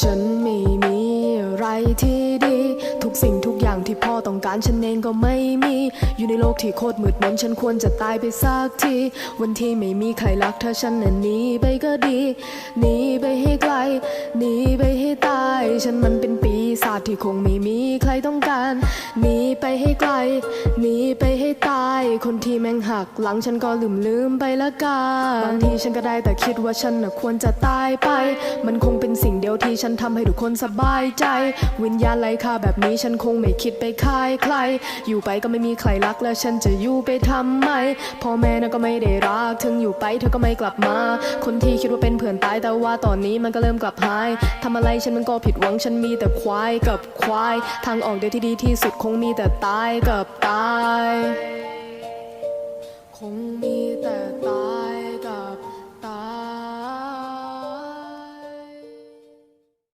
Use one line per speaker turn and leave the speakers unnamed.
ฉันไม่มีอะไรที่ดี ทุกสิ่งทุกอย่างที่พ่อต้องการฉันเองก็ไม่มี อยู่ในโลกที่โคตรมืดมนฉันควรจะตายไปสักที วันที่ไม่มีใครรักเธอฉันน่ะหนีไปก็ดีหนีไปให้ไกลหนีไปให้ตาย ฉันมันเป็นปีาจที่คงไม่มีใครต้องการหนีไปให้ไกลหนีไปให้ตาย คนที่แม่งหักหลังฉันก็ลืมลืมไปละกันบางทีฉันก็ได้แต่คิดว่าฉันน่ะควรจะตายไป มันคงเป็นสิ่งเดียวที่ฉันทำให้ทุกคนสบายใจ วิญญาณไร้ค่าแบบนี้ฉันคงไม่คิดไปคายใคร อยู่ไปก็ไม่มีใครรักแล้วฉันจะอยู่ไปทำไมพ่อแม่น่ะก็ไม่ได้รักถึงอยู่ไปเธอก็ไม่กลับมา คนที่คิดว่าเป็นเพื่อนตายแต่ว่าตอนนี้มันก็เริ่มกลับหายทำอะไรฉันมันก็ผิดหวังฉันมีแต่ควายกับควาย ทางออกเดียวที่ดีที่สุดคงมีแต่ตายกับตาย